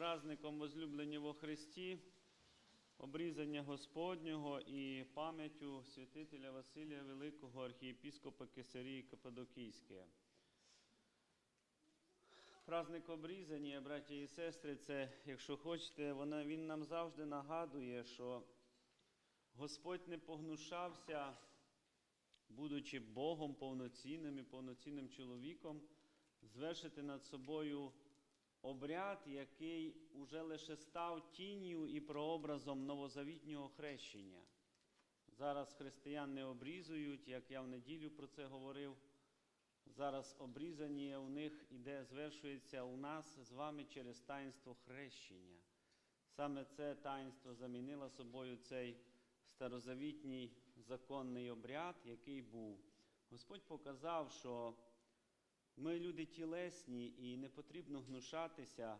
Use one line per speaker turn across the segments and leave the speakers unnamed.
праздником возлюблення во Христі, обрізання Господнього і пам'яттю святителя Василія Великого, архієпіскопа Кесарії Каппадокійське. Праздник обрізання, браті і сестри, це, якщо хочете, вона, він нам завжди нагадує, що Господь не погнушався, будучи Богом повноцінним і повноцінним чоловіком, звершити над собою обряд, який уже лише став тінню і прообразом новозавітнього хрещення. Зараз християн не обрізують, як я в неділю про це говорив. Зараз обрізання у них іде, звершується у нас з вами через таїнство хрещення. Саме це таїнство замінило собою цей старозавітній законний обряд, який був. Господь показав, що ми люди тілесні, і не потрібно гнушатися,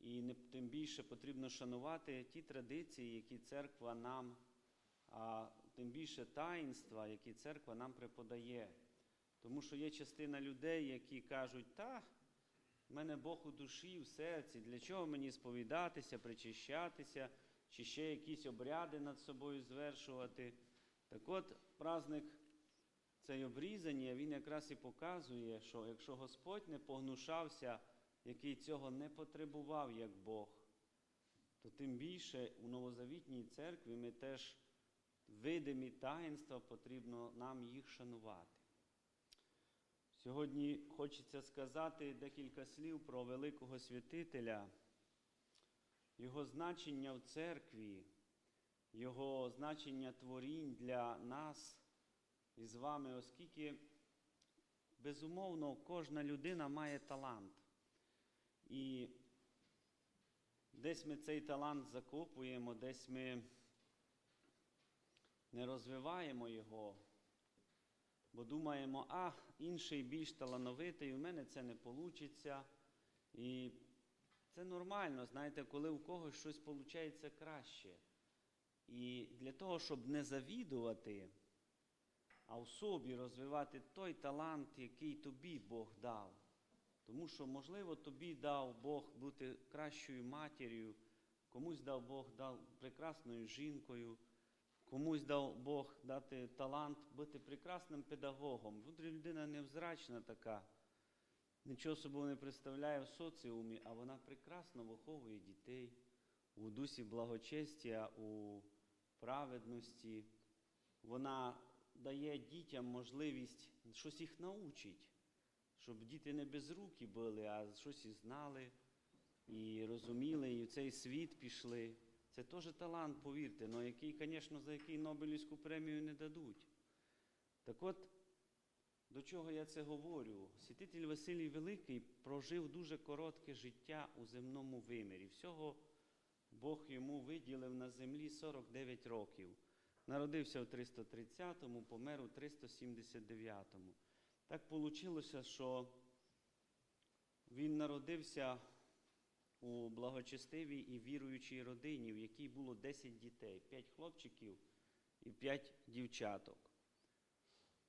і не, тим більше потрібно шанувати ті традиції, які церква нам, а тим більше таїнства, які церква нам преподає. Тому що є частина людей, які кажуть, та, в мене Бог у душі, в серці, для чого мені сповідатися, причащатися, чи ще якісь обряди над собою звершувати. Так от, праздник цей обрізання, він якраз і показує, що якщо Господь не погнушався, який цього не потребував як Бог, то тим більше у новозавітній церкві ми теж видимі таїнства, потрібно нам їх шанувати. Сьогодні хочеться сказати декілька слів про великого святителя, його значення в церкві, його значення творінь для нас і з вами, оскільки, безумовно, кожна людина має талант. І десь ми цей талант закопуємо, десь ми не розвиваємо його, бо думаємо, а інший більш талановитий, у мене це не вийде. І це нормально, знаєте, коли у когось щось виходить краще. І для того, щоб не завідувати, а в собі розвивати той талант, який тобі Бог дав. Тому що, можливо, тобі дав Бог бути кращою матір'ю, комусь дав Бог дав прекрасною жінкою, комусь дав Бог дати талант бути прекрасним педагогом. Буде людина невзрачна така, нічого собою не представляє в соціумі, а вона прекрасно виховує дітей у дусі благочестя, у праведності. Вона дає дітям можливість щось їх научить, щоб діти не безрукі були, а щось і знали, і розуміли, і в цей світ пішли. Це теж талант, повірте, але який, звісно, за який Нобелівську премію не дадуть. Так от, до чого я це говорю? Святитель Василій Великий прожив дуже коротке життя у земному вимірі. Всього Бог йому виділив на землі 49 років. Народився в 330-му, помер у 379-му. Так вийшло, що він народився у благочестивій і віруючій родині, в якій було 10 дітей, 5 хлопчиків і 5 дівчаток.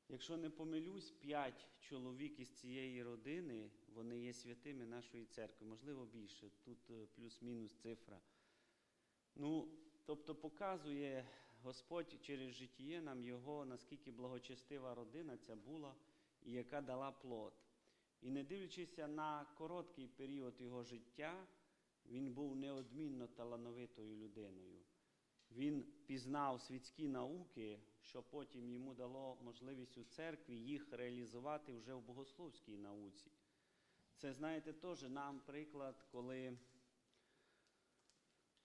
Якщо не помилюсь, 5 чоловік із цієї родини, вони є святими нашої церкви, можливо, більше, тут е, плюс-мінус цифра. Ну, тобто показує Господь через життя нам його, наскільки благочестива родина ця була і яка дала плод. І не дивлячись на короткий період його життя, він був неодмінно талановитою людиною. Він пізнав світські науки, що потім йому дало можливість у церкві їх реалізувати вже в богословській науці. Це, знаєте, теж нам приклад, коли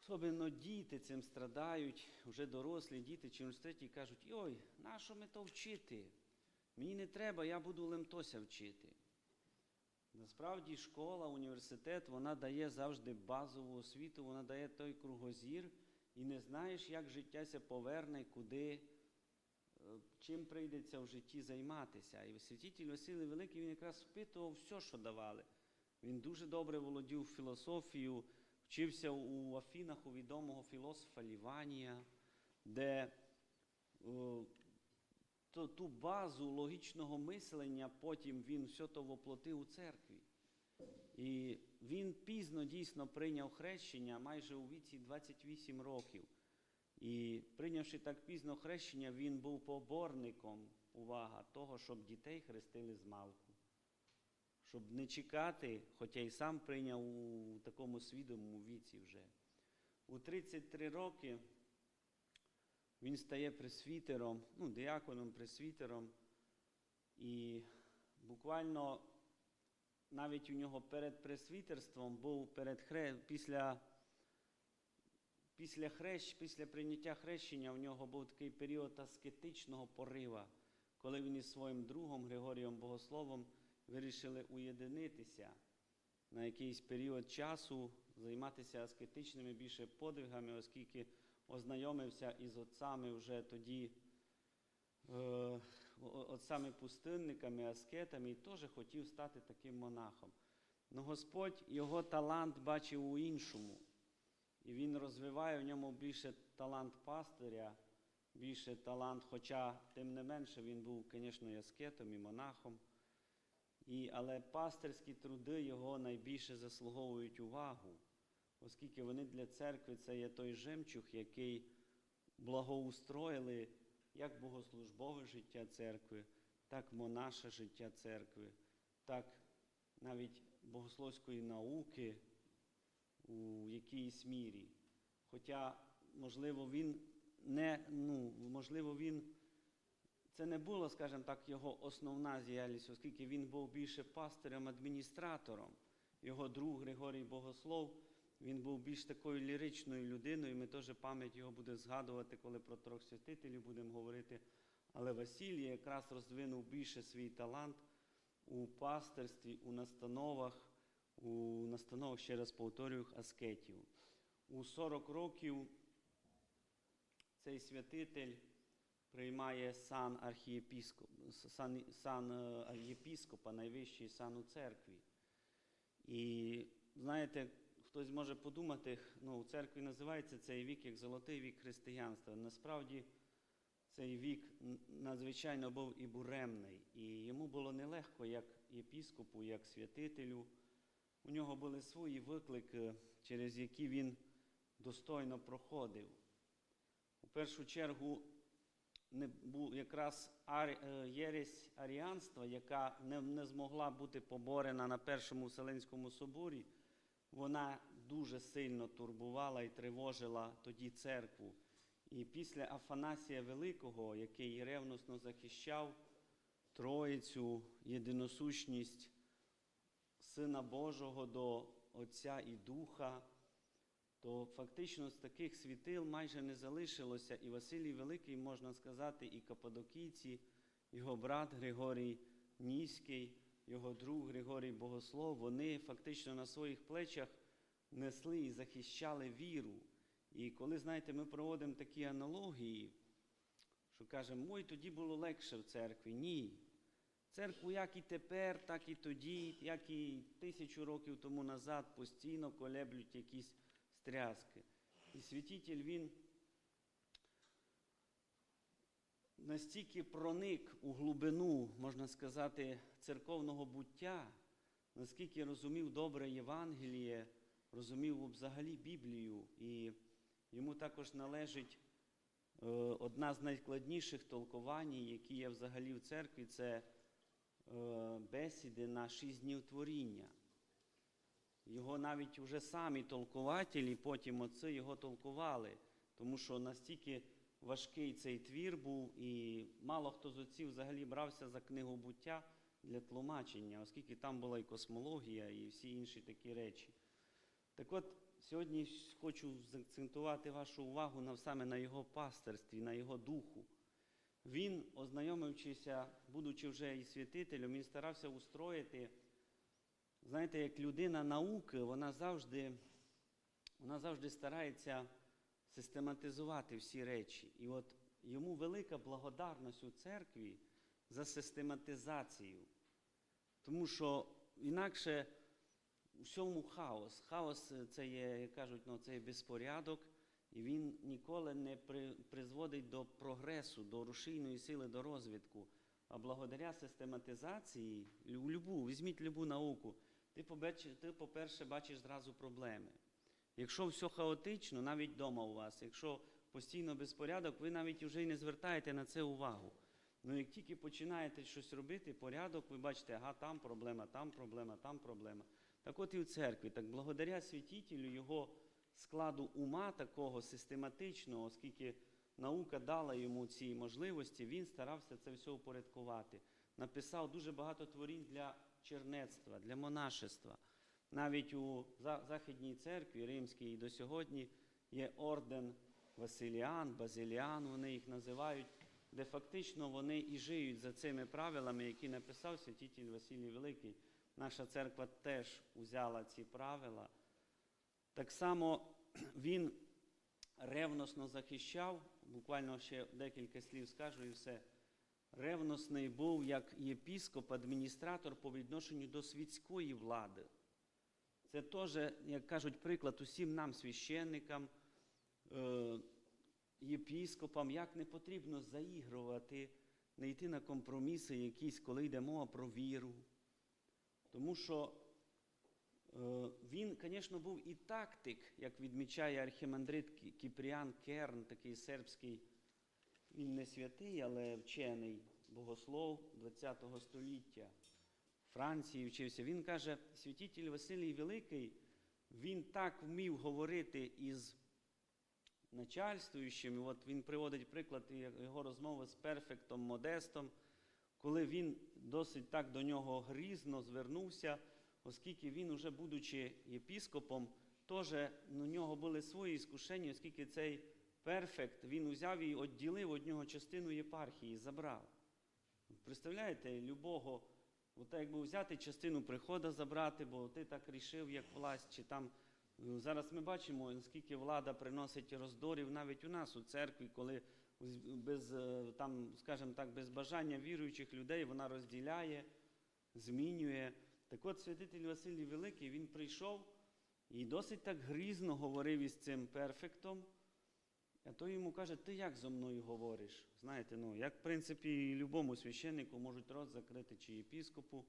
Особливо діти цим страдають, вже дорослі діти чи університеті кажуть, ой, нащо ми то вчити? Мені не треба, я буду лемтося вчити. Насправді школа, університет, вона дає завжди базову освіту, вона дає той кругозір, і не знаєш, як життя поверне, куди, чим прийдеться в житті займатися. І святитель Василій Великий він якраз впитував все, що давали. Він дуже добре володів філософією. Вчився у Афінах у відомого філософа Ліванія, де о, то, ту базу логічного мислення потім він все то воплотив у церкві. І він пізно дійсно прийняв хрещення, майже у віці 28 років. І прийнявши так пізно хрещення, він був поборником, увага, того, щоб дітей хрестили з малку. Щоб не чекати, хоча й сам прийняв у такому свідомому віці вже. У 33 роки він стає пресвітером, ну, діаконом, пресвітером. І буквально навіть у нього перед пресвітерством був перед хре... після, після, хрещ... після прийняття хрещення у нього був такий період аскетичного порива, коли він із своїм другом Григорієм Богословом вирішили уєдинитися на якийсь період часу, займатися аскетичними більше подвигами, оскільки ознайомився із отцами вже тоді, е, отцами пустинниками, аскетами, і теж хотів стати таким монахом. Но Господь його талант бачив у іншому. І він розвиває в ньому більше талант пастиря, більше талант, хоча тим не менше він був, звісно, аскетом, і монахом. І, але пастирські труди його найбільше заслуговують увагу, оскільки вони для церкви це є той жемчуг, який благоустроїли як богослужбове життя церкви, так монаше життя церкви, так навіть богословської науки у якійсь мірі. Хоча, можливо, він не, ну, можливо, він це не було, скажімо так, його основна діяльність, оскільки він був більше пастирем-адміністратором. Його друг Григорій Богослов, він був більш такою ліричною людиною. Ми теж пам'ять його буде згадувати, коли про трьох святителів будемо говорити. Але Василій якраз розвинув більше свій талант у пастирстві, у настановах, у настановах, ще раз повторюю, аскетів. У 40 років цей святитель приймає сан архієпіскопа, сан, сан е, єпіскопа, найвищий сан у церкві. І знаєте, хтось може подумати, ну, у церкві називається цей вік як золотий вік християнства. Насправді цей вік надзвичайно був і буремний, і йому було нелегко як єпіскопу, як святителю. У нього були свої виклики, через які він достойно проходив. У першу чергу не був якраз е, єресь аріанства, яка не, не змогла бути поборена на Першому Вселенському соборі, вона дуже сильно турбувала і тривожила тоді церкву. І після Афанасія Великого, який ревносно захищав Троїцю, єдиносущність Сина Божого до Отця і Духа, то фактично з таких світил майже не залишилося. І Василій Великий, можна сказати, і Кападокійці, його брат Григорій Ніський, його друг Григорій Богослов, вони фактично на своїх плечах несли і захищали віру. І коли, знаєте, ми проводимо такі аналогії, що кажемо, ой, тоді було легше в церкві. Ні. Церкву як і тепер, так і тоді, як і тисячу років тому назад постійно колеблють якісь стряски. І святитель він настільки проник у глибину, можна сказати, церковного буття, наскільки розумів добре Євангеліє, розумів взагалі Біблію, і йому також належить е, одна з найскладніших толковань, які є взагалі в церкві, це е, бесіди на шість днів творіння. Його навіть вже самі толкователі, потім отці його толкували, тому що настільки важкий цей твір був, і мало хто з отців взагалі брався за книгу буття для тлумачення, оскільки там була і космологія, і всі інші такі речі. Так от, сьогодні хочу заакцентувати вашу увагу на, саме на його пастирстві, на його духу. Він, ознайомившися, будучи вже і святителем, він старався устроїти знаєте, як людина науки, вона завжди, вона завжди старається систематизувати всі речі. І от йому велика благодарність у церкві за систематизацію. Тому що інакше у всьому хаос. Хаос е, це є, як кажуть, ну, це є безпорядок, і він ніколи не при, призводить до прогресу, до рушійної сили, до розвитку. А благодаря систематизації, лю- любу, візьміть любу науку, ти, побач- ти, по-перше, бачиш зразу проблеми. Якщо все хаотично, навіть вдома у вас, якщо постійно безпорядок, ви навіть вже й не звертаєте на це увагу. Ну як тільки починаєте щось робити, порядок, ви бачите, ага, там проблема, там проблема, там проблема. Так от і в церкві, так благодаря святітелю його складу ума такого систематичного, оскільки наука дала йому ці можливості, він старався це все упорядкувати. Написав дуже багато творінь для чернецтва, для монашества. Навіть у Західній церкві римській і до сьогодні є орден Василіан, Базиліан, вони їх називають, де фактично вони і живуть за цими правилами, які написав святитель Василій Великий. Наша церква теж взяла ці правила. Так само він ревносно захищав, буквально ще декілька слів скажу і все. Ревносний був як єпіскоп, адміністратор по відношенню до світської влади. Це теж, як кажуть, приклад усім нам, священникам, е, єпіскопам, як не потрібно заігрувати, не йти на компроміси якісь, коли йде мова про віру. Тому що е, він, звісно, був і тактик, як відмічає архімандрит Кіпріан Керн, такий сербський, він не святий, але вчений богослов ХХ століття. Франції вчився. Він каже, святитель Василій Великий, він так вмів говорити із начальствуючим. От він приводить приклад його розмови з перфектом Модестом, коли він досить так до нього грізно звернувся, оскільки він, уже будучи єпіскопом, теж у нього були свої іскушення, оскільки цей перфект він узяв і відділив від нього частину єпархії, забрав. Представляєте, любого, от так якби взяти частину прихода забрати, бо ти так рішив, як власть, чи там. ну, Зараз ми бачимо, наскільки влада приносить роздорів навіть у нас у церкві, коли без, е, там, скажімо так, без бажання віруючих людей вона розділяє, змінює. Так от святитель Василій Великий, він прийшов і досить так грізно говорив із цим перфектом. А той йому каже, ти як зо мною говориш? Знаєте, ну, як, в принципі, і любому священнику можуть рот закрити чи єпіскопу.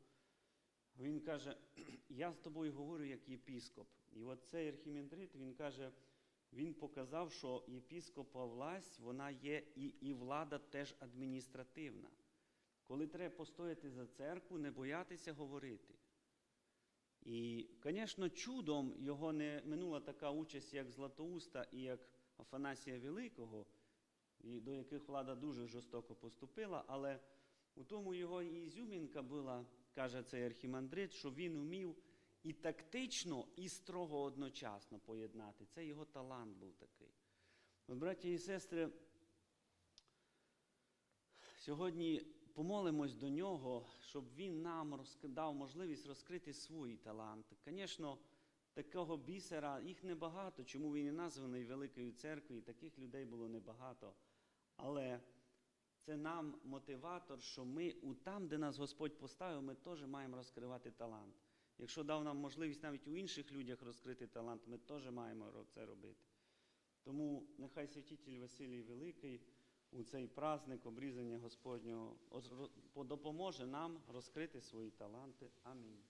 Він каже, я з тобою говорю як єпіскоп. І от цей архімандрит, він каже, він показав, що єпіскопа власть, вона є і, і влада теж адміністративна. Коли треба постояти за церкву, не боятися говорити. І, звісно, чудом його не минула така участь, як Златоуста і як Афанасія Великого, до яких влада дуже жорстоко поступила, але у тому його і ізюмінка була, каже цей архімандрит, що він вмів і тактично, і строго одночасно поєднати. Це його талант був такий. От, браті і сестри, сьогодні помолимось до нього, щоб він нам дав можливість розкрити свої таланти. Звісно, такого бісера їх небагато, чому він і названий Великою церквою, таких людей було небагато. Але це нам мотиватор, що ми у там, де нас Господь поставив, ми теж маємо розкривати талант. Якщо дав нам можливість навіть у інших людях розкрити талант, ми теж маємо це робити. Тому нехай святитель Василій Великий у цей праздник обрізання Господнього допоможе нам розкрити свої таланти. Амінь.